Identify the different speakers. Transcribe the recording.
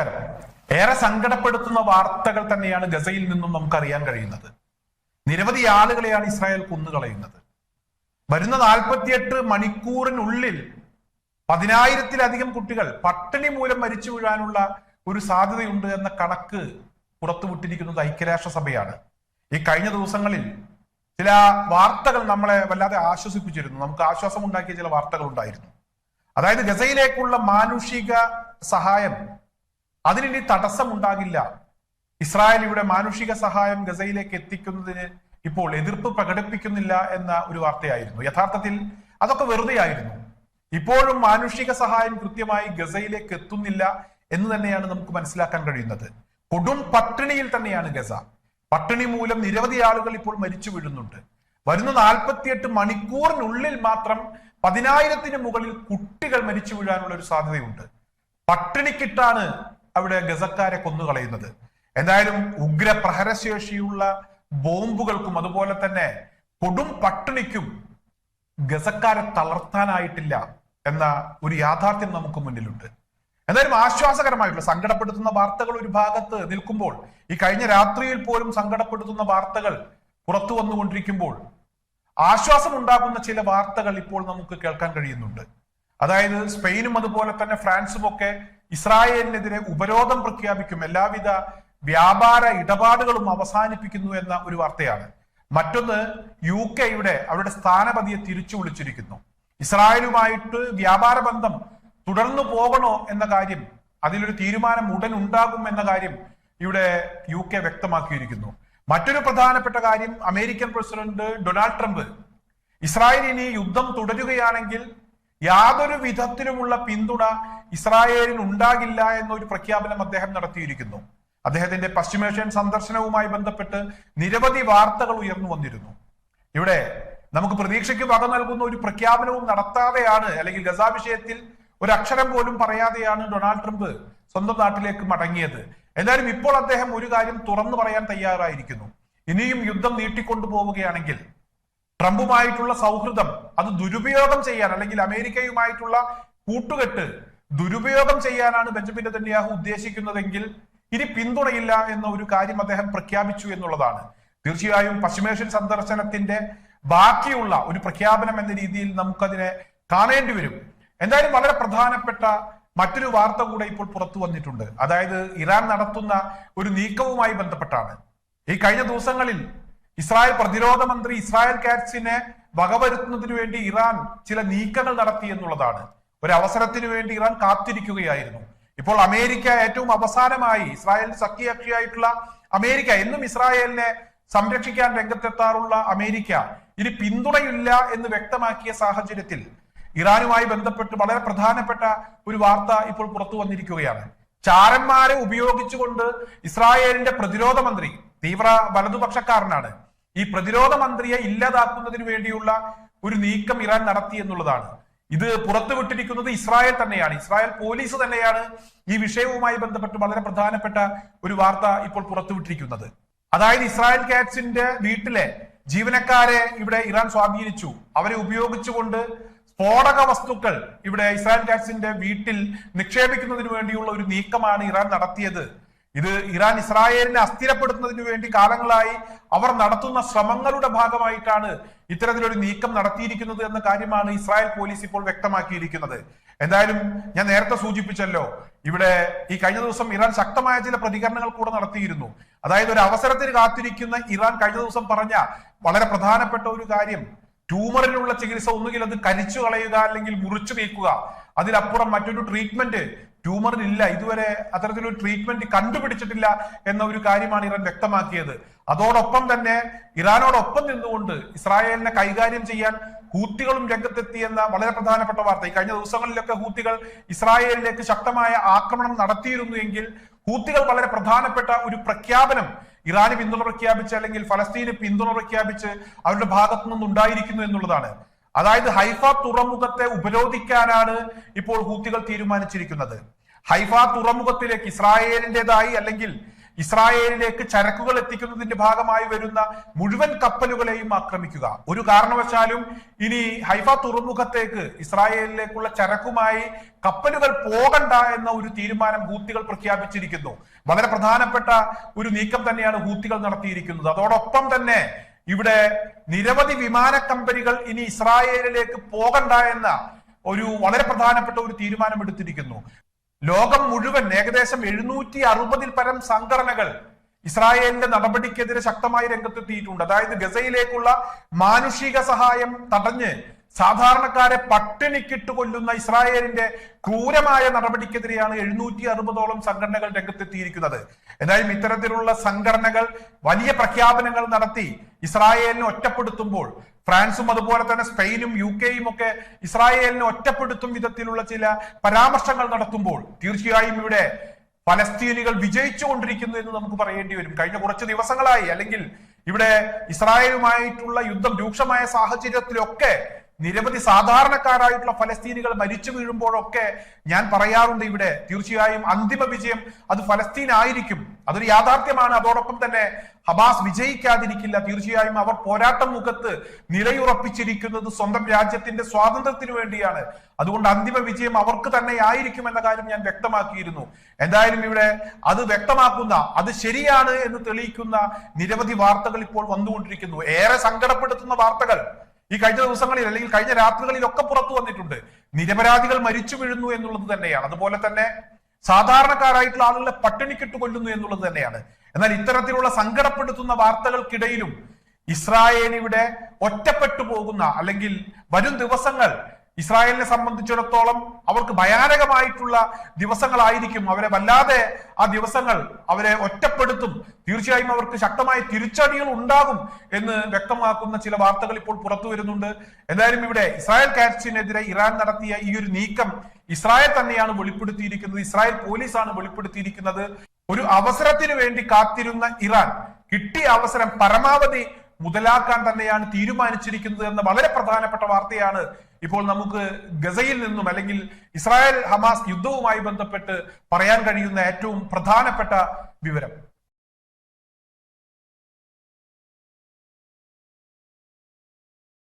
Speaker 1: നമസ്കാരം. ഏറെ സങ്കടപ്പെടുത്തുന്ന വാർത്തകൾ തന്നെയാണ് ഗസയിൽ നിന്നും നമുക്ക് അറിയാൻ കഴിയുന്നത്. നിരവധി ആളുകളെയാണ് ഇസ്രായേൽ കൊന്നുകളയുന്നത്. വരുന്ന നാൽപ്പത്തിയെട്ട് മണിക്കൂറിനുള്ളിൽ പതിനായിരത്തിലധികം കുട്ടികൾ പട്ടിണി മൂലം മരിച്ചു വീഴാനുള്ള ഒരു സാധ്യതയുണ്ട് എന്ന കണക്ക് പുറത്തുവിട്ടിരിക്കുന്നത് ഐക്യരാഷ്ട്രസഭയാണ്. ഈ കഴിഞ്ഞ ദിവസങ്ങളിൽ ചില വാർത്തകൾ നമ്മളെ വല്ലാതെ ആശ്വസിപ്പിച്ചിരുന്നു. നമുക്ക് ആശ്വാസം ഉണ്ടാക്കിയ ചില വാർത്തകൾ ഉണ്ടായിരുന്നു അതായത് ഗസയിലേക്കുള്ള മാനുഷിക സഹായം അതിനിനി തടസ്സമുണ്ടാകില്ല. ഇസ്രായേൽ ഇവിടെ മാനുഷിക സഹായം ഗസയിലേക്ക് എത്തിക്കുന്നതിന് ഇപ്പോൾ എതിർപ്പ് പ്രകടിപ്പിക്കുന്നില്ല എന്ന ഒരു വാർത്തയായിരുന്നു. യഥാർത്ഥത്തിൽ അതൊക്കെ വെറുതെ ആയിരുന്നു ഇപ്പോഴും മാനുഷിക സഹായം കൃത്യമായി ഗസയിലേക്ക് എത്തുന്നില്ല എന്ന് തന്നെയാണ് നമുക്ക് മനസ്സിലാക്കാൻ കഴിയുന്നത്. കൊടും പട്ടിണിയിൽ തന്നെയാണ് ഗസ. പട്ടിണി മൂലം നിരവധി ആളുകൾ ഇപ്പോൾ മരിച്ചു വീഴുന്നുണ്ട്. വരുന്ന നാൽപ്പത്തിയെട്ട് മണിക്കൂറിനുള്ളിൽ മാത്രം പതിനായിരത്തിന് മുകളിൽ കുട്ടികൾ മരിച്ചു വീഴാനുള്ള ഒരു സാധ്യതയുണ്ട്. പട്ടിണിക്കിട്ടാണ് അവിടെ ഗസക്കാരെ കൊന്നുകളയുന്നത്. എന്തായാലും ഉഗ്രപ്രഹരശേഷിയുള്ള ബോംബുകൾക്കും അതുപോലെ തന്നെ കൊടും പട്ടിണിക്കും ഗസക്കാരെ തളർത്താനായിട്ടില്ല എന്ന ഒരു യാഥാർത്ഥ്യം നമുക്ക് മുന്നിലുണ്ട്. എന്തായാലും ആശ്വാസകരമായിട്ടുള്ള സങ്കടപ്പെടുത്തുന്ന വാർത്തകൾ ഒരു ഭാഗത്ത് നിൽക്കുമ്പോൾ ഈ കഴിഞ്ഞ രാത്രിയിൽ പോലും സങ്കടപ്പെടുത്തുന്ന വാർത്തകൾ പുറത്തു വന്നുകൊണ്ടിരിക്കുമ്പോൾ ആശ്വാസം ഉണ്ടാകുന്ന ചില വാർത്തകൾ ഇപ്പോൾ നമുക്ക് കേൾക്കാൻ കഴിയുന്നുണ്ട്. അതായത് സ്പെയിനും അതുപോലെ തന്നെ ഫ്രാൻസും ഒക്കെ ഇസ്രായേലിനെതിരെ ഉപരോധം പ്രഖ്യാപിക്കും എല്ലാവിധ വ്യാപാര ഇടപാടുകളും അവസാനിപ്പിക്കുന്നു എന്ന ഒരു വാർത്തയാണ്. മറ്റൊന്ന് യു കെയുടെ അവരുടെ സ്ഥാനപതിയെ തിരിച്ചു വിളിച്ചിരിക്കുന്നു. ഇസ്രായേലുമായിട്ട് വ്യാപാര ബന്ധം തുടർന്നു പോകണോ എന്ന കാര്യം അതിലൊരു തീരുമാനം ഉടൻ ഉണ്ടാകും എന്ന കാര്യം ഇവിടെ യു കെ വ്യക്തമാക്കിയിരിക്കുന്നു. മറ്റൊരു പ്രധാനപ്പെട്ട കാര്യം American president Donald Trump Israel ഇനി യുദ്ധം തുടരുകയാണെങ്കിൽ യാതൊരു വിധത്തിലുമുള്ള പിന്തുണ ഇസ്രായേലിന് ഉണ്ടാകില്ല എന്നൊരു പ്രഖ്യാപനം അദ്ദേഹം നടത്തിയിരിക്കുന്നു. അദ്ദേഹത്തിന്റെ പശ്ചിമേഷ്യൻ സന്ദർശനവുമായി ബന്ധപ്പെട്ട് നിരവധി വാർത്തകൾ ഉയർന്നു വന്നിരുന്നു. ഇവിടെ നമുക്ക് പ്രതീക്ഷയ്ക്ക് വക നൽകുന്ന ഒരു പ്രഖ്യാപനവും നടത്താതെയാണ് അല്ലെങ്കിൽ ഗസ വിഷയത്തിൽ ഒരു അക്ഷരം പോലും പറയാതെയാണ് ഡൊണാൾഡ് ട്രംപ് സ്വന്തം നാട്ടിലേക്ക് മടങ്ങിയത്. എന്തായാലും ഇപ്പോൾ അദ്ദേഹം ഒരു കാര്യം തുറന്നു പറയാൻ തയ്യാറായിരിക്കുന്നു. ഇനിയും യുദ്ധം നീട്ടിക്കൊണ്ടു പോവുകയാണെങ്കിൽ ട്രംപുമായിട്ടുള്ള സൗഹൃദം അത് ദുരുപയോഗം ചെയ്യാൻ അല്ലെങ്കിൽ അമേരിക്കയുമായിട്ടുള്ള കൂട്ടുകെട്ട് ദുരുപയോഗം ചെയ്യാനാണ് ബെഞ്ചമിൻ നെതന്യാഹു ഉദ്ദേശിക്കുന്നതെങ്കിൽ ഇനി പിന്തുണയില്ല എന്ന ഒരു കാര്യം അദ്ദേഹം പ്രഖ്യാപിച്ചു എന്നുള്ളതാണ്. തീർച്ചയായും പശ്ചിമേഷ്യൻ സന്ദർശനത്തിന്റെ ബാക്കിയുള്ള ഒരു പ്രഖ്യാപനം എന്ന രീതിയിൽ നമുക്കതിനെ കാണേണ്ടി വരും. എന്തായാലും വളരെ പ്രധാനപ്പെട്ട മറ്റൊരു വാർത്ത കൂടെ ഇപ്പോൾ പുറത്തു വന്നിട്ടുണ്ട്. അതായത് ഇറാൻ നടത്തുന്ന ഒരു നീക്കവുമായി ബന്ധപ്പെട്ടാണ്. ഈ കഴിഞ്ഞ ദിവസങ്ങളിൽ ഇസ്രായേൽ പ്രതിരോധ മന്ത്രി ഇസ്രായേൽ കാറ്റ്സിനെ വകവരുത്തുന്നതിന് വേണ്ടി ഇറാൻ ചില നീക്കങ്ങൾ നടത്തി എന്നുള്ളതാണ്. ഒരു അവസരത്തിന് വേണ്ടി ഇറാൻ കാത്തിരിക്കുകയായിരുന്നു. ഇപ്പോൾ അമേരിക്ക ഏറ്റവും അവസാനമായി ഇസ്രായേൽ സഖ്യകക്ഷിയായിട്ടുള്ള അമേരിക്ക എന്നും ഇസ്രായേലിനെ സംരക്ഷിക്കാൻ രംഗത്തെത്താറുള്ള അമേരിക്ക ഇനി പിന്തുണയില്ല എന്ന് വ്യക്തമാക്കിയ സാഹചര്യത്തിൽ ഇറാനുമായി ബന്ധപ്പെട്ട് വളരെ പ്രധാനപ്പെട്ട ഒരു വാർത്ത ഇപ്പോൾ പുറത്തു വന്നിരിക്കുകയാണ്. ചാരന്മാരെ ഉപയോഗിച്ചുകൊണ്ട് ഇസ്രായേലിന്റെ പ്രതിരോധ മന്ത്രി തീവ്ര വലതുപക്ഷക്കാരനാണ് ഈ പ്രതിരോധ മന്ത്രിയെ ഇല്ലാതാക്കുന്നതിന് വേണ്ടിയുള്ള ഒരു നീക്കം ഇറാൻ നടത്തി എന്നുള്ളതാണ്. ഇത് പുറത്തുവിട്ടിരിക്കുന്നത് ഇസ്രായേൽ തന്നെയാണ്. ഇസ്രായേൽ പോലീസ് തന്നെയാണ് ഈ വിഷയവുമായി ബന്ധപ്പെട്ട് വളരെ പ്രധാനപ്പെട്ട ഒരു വാർത്ത ഇപ്പോൾ പുറത്തുവിട്ടിരിക്കുന്നത് അതായത് ഇസ്രായേൽ കാറ്റ്സിന്റെ വീട്ടിലെ ജീവനക്കാരെ ഇവിടെ ഇറാൻ സ്വാധീനിച്ചു. അവരെ ഉപയോഗിച്ചുകൊണ്ട് സ്ഫോടക വസ്തുക്കൾ ഇവിടെ ഇസ്രായേൽ കാറ്റ്സിന്റെ വീട്ടിൽ നിക്ഷേപിക്കുന്നതിന് വേണ്ടിയുള്ള ഒരു നീക്കമാണ് ഇറാൻ നടത്തിയത്. ഇത് ഇറാൻ ഇസ്രായേലിനെ അസ്ഥിരപ്പെടുത്തുന്നതിന് വേണ്ടി കാലങ്ങളായി അവർ നടത്തുന്ന ശ്രമങ്ങളുടെ ഭാഗമായിട്ടാണ് ഇത്തരത്തിലൊരു നീക്കം നടത്തിയിരിക്കുന്നത് എന്ന കാര്യമാണ് ഇസ്രായേൽ പോലീസ് ഇപ്പോൾ വ്യക്തമാക്കിയിരിക്കുന്നത്. എന്തായാലും ഞാൻ നേരത്തെ സൂചിപ്പിച്ചല്ലോ ഇവിടെ ഈ കഴിഞ്ഞ ദിവസം ഇറാൻ ശക്തമായ ചില പ്രതികരണങ്ങൾ കൂടെ നടത്തിയിരുന്നു. അതായത് ഒരു അവസരത്തിന് കാത്തിരിക്കുന്ന ഇറാൻ കഴിഞ്ഞ ദിവസം പറഞ്ഞ വളരെ പ്രധാനപ്പെട്ട ഒരു കാര്യം ട്യൂമറിനുള്ള ചികിത്സ ഒന്നുകിൽ അത് കരിച്ചു കളയുക അല്ലെങ്കിൽ മുറിച്ചു നീക്കുക. അതിലപ്പുറം മറ്റൊരു ട്രീറ്റ്മെന്റ് ട്യൂമറിനില്ല ഇതുവരെ അത്തരത്തിലൊരു ട്രീറ്റ്മെന്റ് കണ്ടുപിടിച്ചിട്ടില്ല എന്ന ഒരു കാര്യമാണ് ഇറാൻ വ്യക്തമാക്കിയത്. അതോടൊപ്പം തന്നെ ഇറാനോടൊപ്പം നിന്നുകൊണ്ട് ഇസ്രായേലിനെ കൈകാര്യം ചെയ്യാൻ ഹൂത്തികളും രംഗത്തെത്തി എന്ന വളരെ പ്രധാനപ്പെട്ട വാർത്ത. ഈ കഴിഞ്ഞ ദിവസങ്ങളിലൊക്കെ ഹൂത്തികൾ ഇസ്രായേലിലേക്ക് ശക്തമായ ആക്രമണം നടത്തിയിരുന്നു എങ്കിൽ ഹൂത്തികൾ വളരെ പ്രധാനപ്പെട്ട ഒരു പ്രഖ്യാപനം ഇറാന് പിന്തുണ പ്രഖ്യാപിച്ച് അല്ലെങ്കിൽ ഫലസ്തീന് പിന്തുണ പ്രഖ്യാപിച്ച് അവരുടെ ഭാഗത്തു നിന്നുണ്ടായിരിക്കുന്നു എന്നുള്ളതാണ്. അതായത് ഹൈഫ തുറമുഖത്തെ ഉപരോധിക്കാനാണ് ഇപ്പോൾ ഹൂത്തികൾ തീരുമാനിച്ചിരിക്കുന്നത്. ഹൈഫ തുറമുഖത്തിലേക്ക് ഇസ്രായേലിന്റെതായി അല്ലെങ്കിൽ ഇസ്രായേലിലേക്ക് ചരക്കുകൾ എത്തിക്കുന്നതിന്റെ ഭാഗമായി വരുന്ന മുഴുവൻ കപ്പലുകളെയും ആക്രമിക്കുക. ഒരു കാരണവശാലും ഇനി ഹൈഫ തുറമുഖത്തേക്ക് ഇസ്രായേലിലേക്കുള്ള ചരക്കുമായി കപ്പലുകൾ പോകണ്ട എന്ന ഒരു തീരുമാനം ഹൂത്തികൾ പ്രഖ്യാപിച്ചിരിക്കുന്നു. വളരെ പ്രധാനപ്പെട്ട ഒരു നീക്കം തന്നെയാണ് ഹൂത്തികൾ നടത്തിയിരിക്കുന്നത്. അതോടൊപ്പം തന്നെ ഇവിടെ നിരവധി വിമാന കമ്പനികൾ ഇനി ഇസ്രായേലിലേക്ക് പോകണ്ട എന്ന ഒരു വളരെ പ്രധാനപ്പെട്ട ഒരു തീരുമാനം എടുത്തിരിക്കുന്നു. ലോകം മുഴുവൻ ഏകദേശം എഴുന്നൂറ്റി അറുപതിൽ പരം സംഘടനകൾ ഇസ്രായേലിന്റെ നടപടിക്കെതിരെ ശക്തമായി രംഗത്തെത്തിയിട്ടുണ്ട്. അതായത് ഗസയിലേക്കുള്ള മാനുഷിക സഹായം തടഞ്ഞ് സാധാരണക്കാരെ പട്ടിണിക്കിട്ട് കൊല്ലുന്ന ഇസ്രായേലിന്റെ ക്രൂരമായ നടപടിക്കെതിരെയാണ് എഴുന്നൂറ്റി അറുപതോളം സംഘടനകൾ രംഗത്തെത്തിയിരിക്കുന്നത്. എന്തായാലും ഇത്തരത്തിലുള്ള സംഘടനകൾ വലിയ പ്രഖ്യാപനങ്ങൾ നടത്തി ഇസ്രായേലിനെ ഒറ്റപ്പെടുത്തുമ്പോൾ ഫ്രാൻസും അതുപോലെ തന്നെ സ്പെയിനും യു കെയും ഒക്കെ ഇസ്രായേലിനെ ഒറ്റപ്പെടുത്തും വിധത്തിലുള്ള ചില പരാമർശങ്ങൾ നടത്തുമ്പോൾ തീർച്ചയായും ഇവിടെ പലസ്തീനികൾ വിജയിച്ചു കൊണ്ടിരിക്കുന്നു എന്ന് നമുക്ക് പറയേണ്ടി വരും. കഴിഞ്ഞ കുറച്ച് ദിവസങ്ങളായി അല്ലെങ്കിൽ ഇവിടെ ഇസ്രായേലുമായിട്ടുള്ള യുദ്ധം രൂക്ഷമായ സാഹചര്യത്തിലൊക്കെ നിരവധി സാധാരണക്കാരായിട്ടുള്ള ഫലസ്തീനികൾ മരിച്ചു വീഴുമ്പോഴൊക്കെ ഞാൻ പറയാറുണ്ട് ഇവിടെ. തീർച്ചയായും അന്തിമ വിജയം അത് ഫലസ്തീൻ ആയിരിക്കും അതൊരു യാഥാർത്ഥ്യമാണ്. അതോടൊപ്പം തന്നെ ഹബാസ് വിജയിക്കാതിരിക്കില്ല. തീർച്ചയായും അവർ പോരാട്ടം മുഖത്ത് നിലയുറപ്പിച്ചിരിക്കുന്നത് സ്വന്തം രാജ്യത്തിന്റെ സ്വാതന്ത്ര്യത്തിന് വേണ്ടിയാണ്. അതുകൊണ്ട് അന്തിമ വിജയം അവർക്ക് തന്നെ ആയിരിക്കും എന്ന കാര്യം ഞാൻ വ്യക്തമാക്കിയിരുന്നു. എന്തായാലും ഇവിടെ അത് വ്യക്തമാക്കുന്ന അത് ശരിയാണ് എന്ന് തെളിയിക്കുന്ന നിരവധി വാർത്തകൾ ഇപ്പോൾ വന്നുകൊണ്ടിരിക്കുന്നു. ഏറെ സങ്കടപ്പെടുത്തുന്ന വാർത്തകൾ ഈ കഴിഞ്ഞ ദിവസങ്ങളിൽ അല്ലെങ്കിൽ കഴിഞ്ഞ രാത്രികളിലൊക്കെ പുറത്തു വന്നിട്ടുണ്ട്. നിരപരാധികൾ മരിച്ചു വീഴുന്നു എന്നുള്ളത് തന്നെയാണ്. അതുപോലെ തന്നെ സാധാരണക്കാരായിട്ടുള്ള ആളുകളെ പട്ടിണിക്കിട്ട് കൊല്ലുന്നു എന്നുള്ളത് തന്നെയാണ്. എന്നാൽ ഇത്തരത്തിലുള്ള സങ്കടപ്പെടുത്തുന്ന വാർത്തകൾക്കിടയിലും ഇസ്രായേലിവിടെ ഒറ്റപ്പെട്ടു പോകുന്ന അല്ലെങ്കിൽ വരും ദിവസങ്ങൾ ഇസ്രായേലിനെ സംബന്ധിച്ചിടത്തോളം അവർക്ക് ഭയാനകമായിട്ടുള്ള ദിവസങ്ങളായിരിക്കും. അവരെ വല്ലാതെ ആ ദിവസങ്ങൾ അവരെ ഒറ്റപ്പെടുത്തും. തീർച്ചയായും അവർക്ക് ശക്തമായ തിരിച്ചടികൾ ഉണ്ടാകും എന്ന് വ്യക്തമാക്കുന്ന ചില വാർത്തകൾ ഇപ്പോൾ പുറത്തു വരുന്നുണ്ട്. എന്തായാലും ഇവിടെ ഇസ്രായേൽ കാറ്റ്സിനെതിരെ ഇറാൻ നടത്തിയ ഈ ഒരു നീക്കം ഇസ്രായേൽ തന്നെയാണ് വെളിപ്പെടുത്തിയിരിക്കുന്നത്. ഇസ്രായേൽ പോലീസാണ് വെളിപ്പെടുത്തിയിരിക്കുന്നത്. ഒരു അവസരത്തിന് വേണ്ടി കാത്തിരുന്ന ഇറാൻ കിട്ടിയ അവസരം പരമാവധി മുതലാക്കാൻ തന്നെയാണ് തീരുമാനിച്ചിരിക്കുന്നത് എന്ന വളരെ പ്രധാനപ്പെട്ട വാർത്തയാണ് ഇപ്പോൾ നമുക്ക് ഗസയിൽ നിന്നും അല്ലെങ്കിൽ ഇസ്രായേൽ ഹമാസ് യുദ്ധവുമായി ബന്ധപ്പെട്ട് പറയാൻ കഴിയുന്ന ഏറ്റവും പ്രധാനപ്പെട്ട വിവരം.